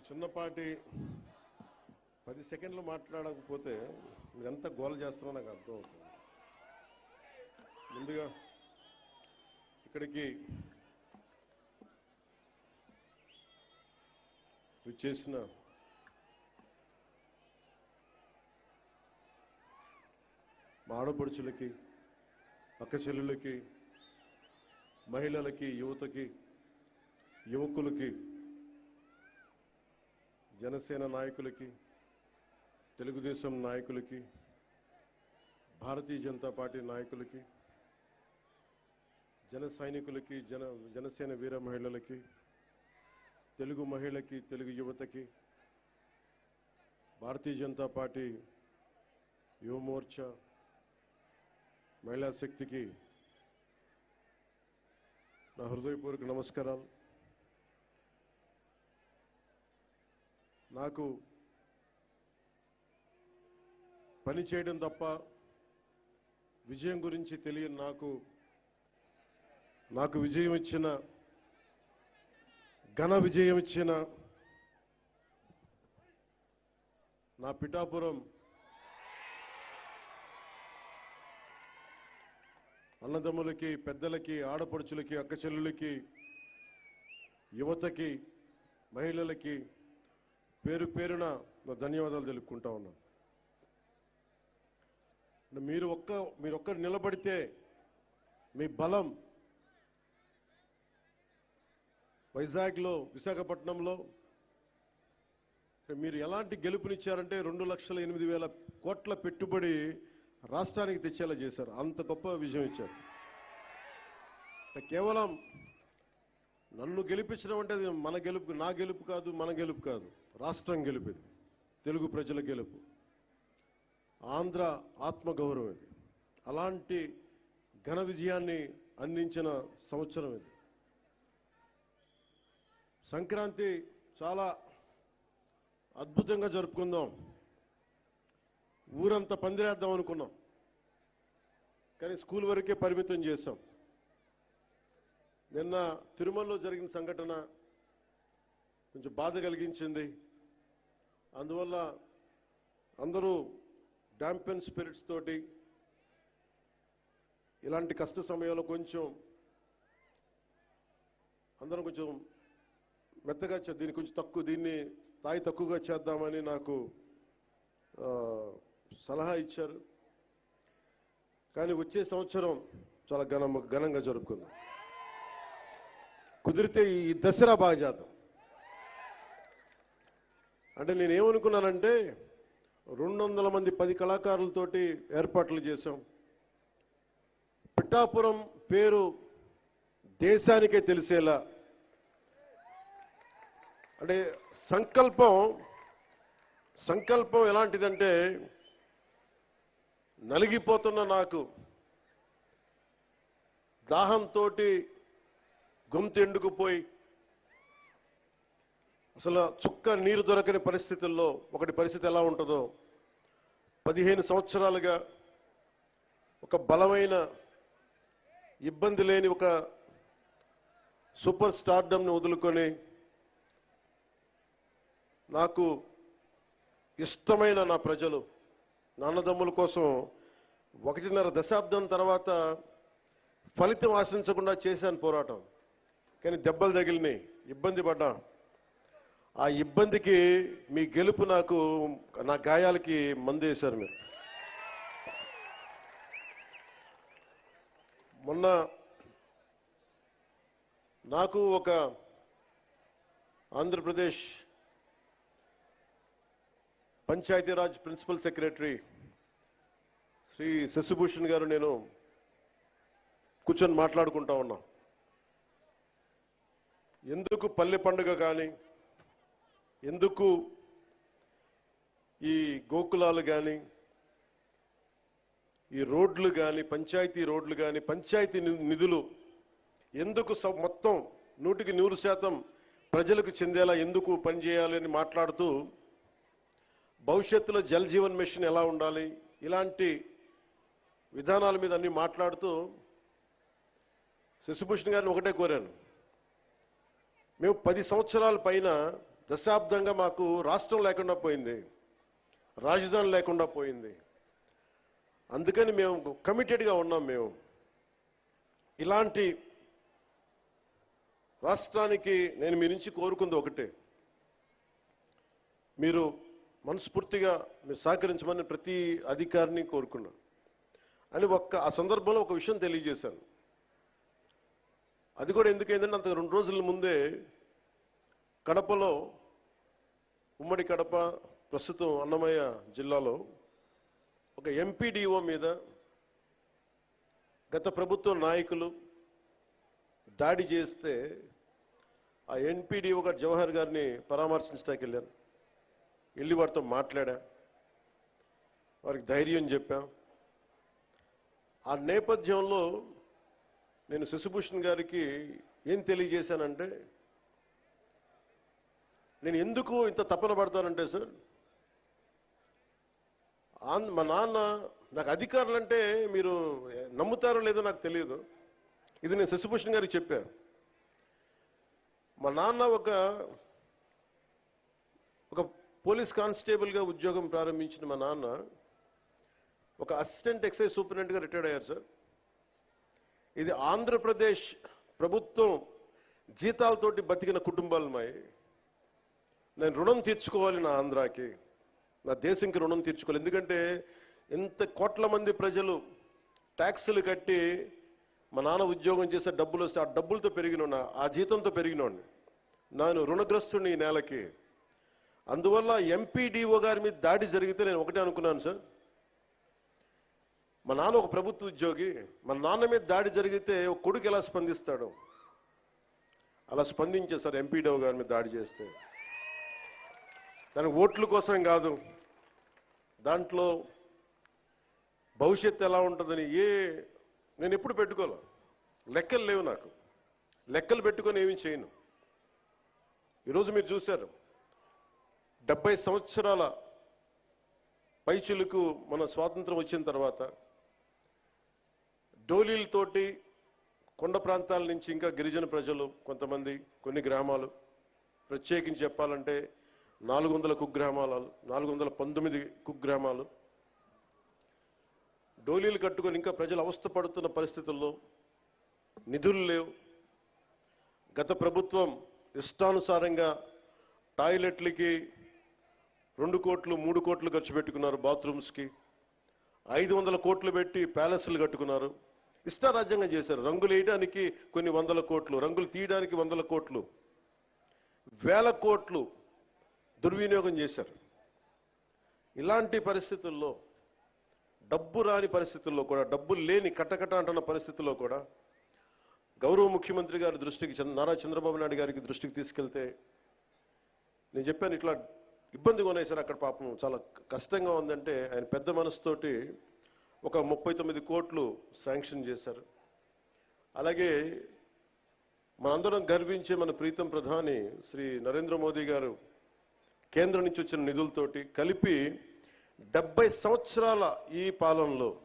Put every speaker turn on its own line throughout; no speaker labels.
మీకు చిన్నపాటి పది సెకండ్లు మాట్లాడకపోతే మీరు ఎంత గోల చేస్తారో నాకు అర్థం అవుతుంది. ముందుగా ఇక్కడికి చేసిన మా ఆడపడుచులకి అక్క చెల్లులకి మహిళలకి యువతకి యువకులకి జనసేన నాయకులకి తెలుగుదేశం నాయకులకి భారతీయ జనతా పార్టీ నాయకులకి జన సైనికులకి జన జనసేన వీర మహిళలకి తెలుగు మహిళకి తెలుగు యువతకి భారతీయ జనతా పార్టీ యువమోర్చా మహిళా శక్తికి నా హృదయపూర్వక నమస్కారాలు. నాకు పని చేయడం తప్ప విజయం గురించి తెలియని నాకు నాకు విజయం ఇచ్చిన ఘన విజయం ఇచ్చిన నా పిఠాపురం అన్నదమ్ములకి పెద్దలకి ఆడపడుచులకి అక్క చెల్లులకి యువతకి మహిళలకి పేరు పేరున నా ధన్యవాదాలు తెలుపుకుంటా ఉన్నాను. మీరు ఒక్క మీరు ఒక్కరు నిలబడితే మీ బలం వైజాగ్లో విశాఖపట్నంలో మీరు ఎలాంటి గెలుపునిచ్చారంటే రెండు లక్షల ఎనిమిది వేల కోట్ల పెట్టుబడి రాష్ట్రానికి తెచ్చేలా చేశారు. అంత గొప్ప విజయం ఇచ్చారు. కేవలం నన్ను గెలిపించడం అంటే అది మన గెలుపు నా గెలుపు కాదు మన గెలుపు కాదు. రాష్ట్రం గెలుపు తెలుగు ప్రజల గెలుపు. ఆంధ్ర ఆత్మగౌరవం ఇది. అలాంటి ఘన విజయాన్ని అందించిన సంవత్సరం ఇది. సంక్రాంతి చాలా అద్భుతంగా జరుపుకుందాం. ఊరంతా పందిరేద్దాం అనుకున్నాం. కానీ స్కూల్ వరకే పరిమితం చేశాం. నిన్న తిరుమలలో జరిగిన సంఘటన కొంచెం బాధ కలిగించింది. అందువల్ల అందరూ డాంపెన్ స్పిరిట్స్ తోటి ఇలాంటి కష్ట సమయంలో కొంచెం అందరం కొంచెం మెత్తగా దీన్ని కొంచెం తక్కువ దీన్ని స్థాయి తక్కువగా చేద్దామని నాకు సలహా ఇచ్చారు. కానీ వచ్చే సంవత్సరం చాలా ఘనం ఘనంగా జరుపుకుందాం. కుదిరితే ఈ దసరా బాగా చేద్దాం. అంటే నేను ఏమనుకున్నానంటే రెండు వందల మంది పది కళాకారులతోటి ఏర్పాట్లు చేశాం. పిఠాపురం పేరు దేశానికే తెలిసేలా. అంటే సంకల్పం సంకల్పం ఎలాంటిదంటే నలిగిపోతున్న నాకు దాహంతో గొంతు ఎండుకుపోయి అసలు చుక్క నీరు దొరకని పరిస్థితుల్లో ఒకటి పరిస్థితి ఎలా ఉంటుందో పదిహేను సంవత్సరాలుగా ఒక బలమైన ఇబ్బంది లేని ఒక సూపర్ స్టార్డమ్ని వదులుకొని నాకు ఇష్టమైన నా ప్రజలు నాన్నదమ్ముల కోసం ఒకటిన్నర దశాబ్దం తర్వాత ఫలితం ఆశించకుండా చేశాను పోరాటం. కానీ దెబ్బలు తగిలినాయి ఇబ్బంది పడ్డా. ఆ ఇబ్బందికి మీ గెలుపు నాకు నా గాయాలకి మందు వేశారు మీరు. మొన్న నాకు ఒక ఆంధ్రప్రదేశ్ పంచాయతీరాజ్ ప్రిన్సిపల్ సెక్రటరీ శ్రీ శశిభూషణ్ గారు నేను కూర్చొని మాట్లాడుకుంటా ఉన్నా. ఎందుకు పల్లె పండుగ కానీ ఎందుకు ఈ గోకులాలు కానీ ఈ రోడ్లు కానీ పంచాయతీ రోడ్లు కానీ పంచాయతీ ని- నిధులు ఎందుకు మొత్తం నూటికి నూరు శాతం ప్రజలకు చెందేలా ఎందుకు పనిచేయాలని అని మాట్లాడుతూ భవిష్యత్తులో జల్ జీవన్ మిషన్ ఎలా ఉండాలి ఇలాంటి విధానాల మీద అన్ని మాట్లాడుతూ శశిభూషణ్ గారిని ఒకటే కోరాను. మేము పది సంవత్సరాల పైన దశాబ్దంగా మాకు రాష్ట్రం లేకుండా పోయింది రాజధాని లేకుండా పోయింది. అందుకని మేము కమిటెడ్గా ఉన్నాం మేము. ఇలాంటి రాష్ట్రానికి నేను మీ నుంచి కోరుకుంది ఒకటే. మీరు మనస్ఫూర్తిగా మీరు సహకరించమని ప్రతి అధికారిని కోరుకున్నాను అని ఒక్క ఆ సందర్భంలో ఒక విషయం తెలియజేశాను. అది కూడా ఎందుకైందంటే అంత రెండు రోజుల ముందే కడపలో ఉమ్మడి కడప ప్రస్తుతం అన్నమయ్య జిల్లాలో ఒక ఎంపీడీఓ మీద గత ప్రభుత్వ నాయకులు దాడి చేస్తే ఆ ఎన్పీడీఓ గారు జవహర్ గారిని పరామర్శించడానికి వెళ్ళాను వెళ్ళి వారితో మాట్లాడా. వారికి ధైర్యం చెప్పాం. ఆ నేపథ్యంలో నేను శశిభూషణ్ గారికి ఏం తెలియజేశానంటే నేను ఎందుకు ఇంత తపన పడతానంటే సార్ మా నాన్న నాకు అధికారులు అంటే మీరు నమ్ముతారో లేదో నాకు తెలియదు. ఇది నేను శశిభూషణ్ గారికి చెప్పాను మా నాన్న ఒక ఒక పోలీస్ కానిస్టేబుల్గా ఉద్యోగం ప్రారంభించిన మా నాన్న ఒక అసిస్టెంట్ ఎక్సైజ్ సూపరింటెండెంట్గా రిటైర్డ్ అయ్యారు సార్. ఇది ఆంధ్రప్రదేశ్ ప్రభుత్వం జీతాలతోటి బతికిన కుటుంబాలు మాయి నేను రుణం తీర్చుకోవాలి నా ఆంధ్రాకి. నా దేశంకి రుణం తీర్చుకోవాలి. ఎందుకంటే ఎంత కోట్ల మంది ప్రజలు ట్యాక్సులు కట్టి మా నాన్న ఉద్యోగం చేసే డబ్బులు వస్తే ఆ డబ్బులతో పెరిగిన ఆ జీతంతో పెరిగినోడిని నేను రుణగ్రస్తుని ఈ నేలకి. అందువల్ల ఎంపీడీఓ గారి మీద దాడి జరిగితే నేను ఒకటే అనుకున్నాను సార్. మా నాన్న ఒక ప్రభుత్వ ఉద్యోగి. మా నాన్న మీద దాడి జరిగితే ఒక కొడుకు ఎలా స్పందిస్తాడు? అలా స్పందించే సార్ ఎంపీడీఓ గారి మీద దాడి చేస్తే. దాని ఓట్ల కోసం కాదు దాంట్లో భవిష్యత్తు ఎలా ఉంటుందని ఏ నేను ఎప్పుడు పెట్టుకోలే. లెక్కలు లేవు నాకు. లెక్కలు పెట్టుకొని ఏమీ చేయను. ఈరోజు మీరు చూశారు డెబ్బై సంవత్సరాల పైచులకు మన స్వాతంత్రం వచ్చిన తర్వాత డోలీలతోటి కొండ ప్రాంతాల నుంచి ఇంకా గిరిజన ప్రజలు కొంతమంది కొన్ని గ్రామాలు ప్రత్యేకించి చెప్పాలంటే నాలుగు వందల కుగ్రామాలు నాలుగు వందల పంతొమ్మిది కుగ్రామాలు. డోలీలు కట్టుకొని ఇంకా ప్రజలు అవస్థ పడుతున్న పరిస్థితుల్లో నిధులు లేవు. గత ప్రభుత్వం ఇష్టానుసారంగా టాయిలెట్లకి రెండు కోట్లు మూడు కోట్లు ఖర్చు పెట్టుకున్నారు బాత్రూమ్స్కి. ఐదు వందల కోట్లు పెట్టి ప్యాలెస్లు కట్టుకున్నారు. ఇష్టారాజ్యంగా చేశారు. రంగులు వేయడానికి కొన్ని వందల కోట్లు రంగులు తీయడానికి వందల కోట్లు. వేల కోట్లు దుర్వినియోగం చేశారు. ఇలాంటి పరిస్థితుల్లో డబ్బు రాని పరిస్థితుల్లో కూడా డబ్బు లేని కట్టకట అంటున్న పరిస్థితుల్లో కూడా గౌరవ ముఖ్యమంత్రి గారి దృష్టికి నారా చంద్రబాబు నాయుడు గారికి దృష్టికి తీసుకెళ్తే నేను చెప్పాను ఇట్లా ఇబ్బందిగా ఉన్నాయి సార్ అక్కడ పాపం చాలా కష్టంగా ఉందంటే ఆయన పెద్ద మనసుతోటి ఒక ముప్పై తొమ్మిది కోట్లు శాంక్షన్ చేశారు. అలాగే మనందరం గర్వించే మన ప్రీతం ప్రధాని శ్రీ నరేంద్ర మోదీ గారు కేంద్రం నుంచి వచ్చిన నిధులతోటి కలిపి డెబ్బై సంవత్సరాల ఈ పాలనలో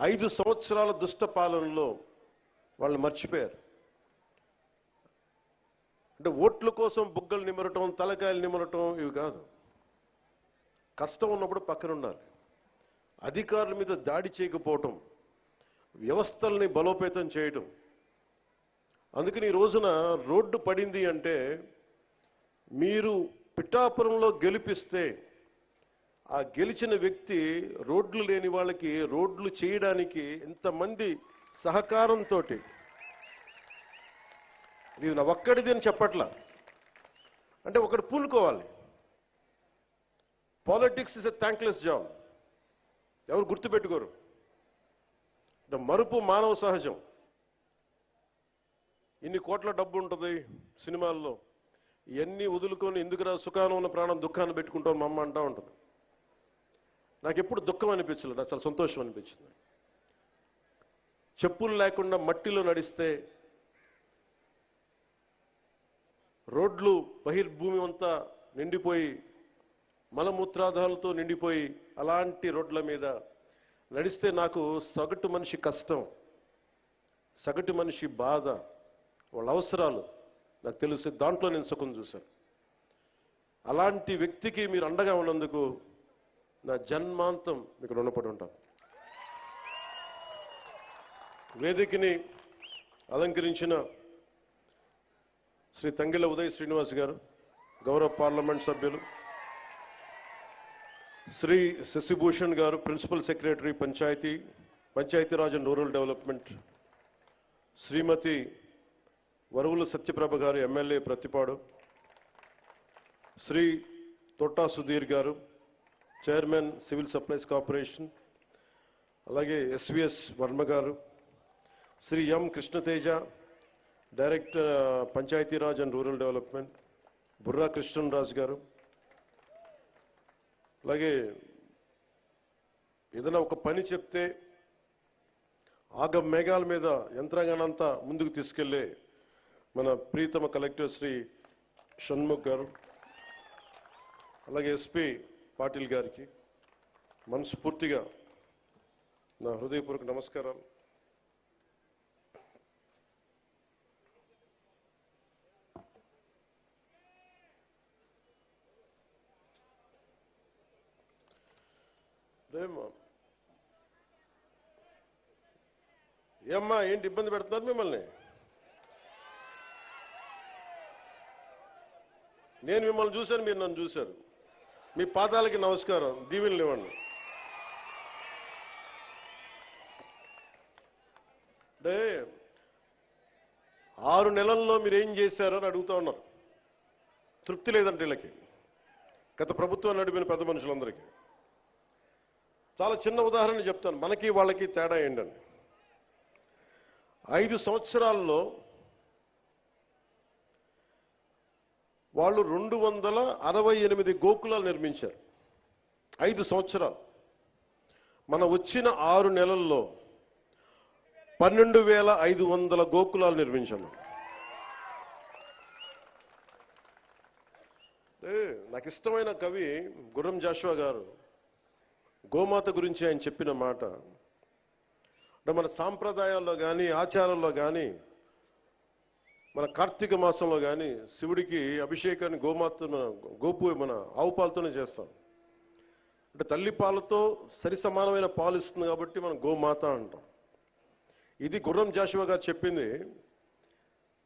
ఐదు సంవత్సరాల దుష్ట పాలనలో వాళ్ళు మర్చిపోయారు. అంటే ఓట్ల కోసం బుగ్గలు నిమరటం తలకాయలు నిమరటం ఇవి కాదు. కష్టం ఉన్నప్పుడు పక్కన ఉండాలి. అధికారుల మీద దాడి చేయకపోవటం వ్యవస్థల్ని బలోపేతం చేయటం. అందుకని ఈ రోజున రోడ్డు పడింది అంటే మీరు పిఠాపురంలో గెలిపిస్తే ఆ గెలిచిన వ్యక్తి రోడ్లు లేని వాళ్ళకి రోడ్లు చేయడానికి ఇంతమంది సహకారంతో ఇది నా ఒక్కడిది అని చెప్పట్లా. అంటే ఒకటి పూనుకోవాలి. Politics is a thankless job ఎవరు గుర్తుపెట్టుకోరు? అంటే మరుపు మానవ సహజం. ఇన్ని కోట్ల డబ్బు ఉంటుంది సినిమాల్లో. ఇవన్నీ వదులుకొని ఎందుకురా సుఖానం ఉన్న ప్రాణం దుఃఖాన్ని పెట్టుకుంటాం మా అమ్మ అంటా ఉంటుంది. నాకు ఎప్పుడు దుఃఖం అనిపించలేదు నాకు చాలా సంతోషం అనిపించింది. చెప్పులు లేకుండా మట్టిలో నడిస్తే రోడ్లు బహిర్భూమి అంతా నిండిపోయి మలమూత్రాదాలతో నిండిపోయి అలాంటి రోడ్ల మీద నడిస్తే నాకు సగటు మనిషి కష్టం సగటు మనిషి బాధ వాళ్ళ అవసరాలు. నాకు తెలుసు దాంట్లో నేను సుఖం చూశాను. అలాంటి వ్యక్తికి మీరు అండగా ఉన్నందుకు నా జన్మాంతం మీకు రుణపడి ఉంటాను. వేదికని అలంకరించిన శ్రీ తంగిల ఉదయ్ శ్రీనివాస్ గారు గౌరవ పార్లమెంట్ సభ్యులు శ్రీ శశిభూషణ్ గారు principal secretary Panchayati Panchayati Raj and rural development Shrimati Varuvula Satyaprabha గారు ఎమ్మెల్యే ప్రతిపాడు శ్రీ తొట్టా సుధీర్ గారు చైర్మన్ సివిల్ సప్లైస్ కార్పొరేషన్ అలాగే ఎస్విఎస్ వర్మ గారు Shri M Krishnateja director Panchayati Raj and rural development Burra Krishnaraju గారు అలాగే ఏదైనా ఒక పని చెప్తే ఆగ మేఘాల మీద యంత్రాంగానంతా ముందుకు తీసుకెళ్ళే మన ప్రీతమ కలెక్టర్ శ్రీ షణ్ముఖ్ గారు అలాగే ఎస్పి పాటిల్ గారికి మనస్ఫూర్తిగా నా హృదయపూర్వక నమస్కారాలు. రేమ్మా ఏమ్మా ఏంటి ఇబ్బంది పెడుతున్నారు మిమ్మల్ని? నేను మిమ్మల్ని చూశాను మీరు నన్ను చూశారు. మీ పాదాలకి నమస్కారం. దీవెనలు ఇవ్వండి అంటే ఆరు నెలల్లో మీరు ఏం చేశారో అని అడుగుతా ఉన్నారు. తృప్తి లేదంటే వీళ్ళకి. గత ప్రభుత్వం నడిపిన పెద్ద మనుషులందరికీ. చాలా చిన్న ఉదాహరణ చెప్తాను. మనకి వాళ్ళకి తేడా ఏంటండి ఐదు సంవత్సరాల్లో వాళ్ళు రెండు వందల అరవై ఎనిమిది గోకులాలు నిర్మించారు. ఐదు సంవత్సరాలు. మన వచ్చిన ఆరు నెలల్లో పన్నెండు వేల ఐదు వందల గోకులాలు నిర్మించాము ఏ, నాకు ఇష్టమైన కవి గుర్రం జాషువా గారు. గోమాత గురించి ఆయన చెప్పిన మాట. అంటే మన సాంప్రదాయాల్లో కానీ ఆచారాల్లో కానీ మన కార్తీక మాసంలో కానీ శివుడికి అభిషేకాన్ని గోమాత గోపు మన ఆవు పాలతోనే చేస్తాం. అంటే తల్లి పాలతో సరి సమానమైన పాలు ఇస్తుంది కాబట్టి మనం గోమాత అంటాం. ఇది గుర్రం జాషువా గారు చెప్పింది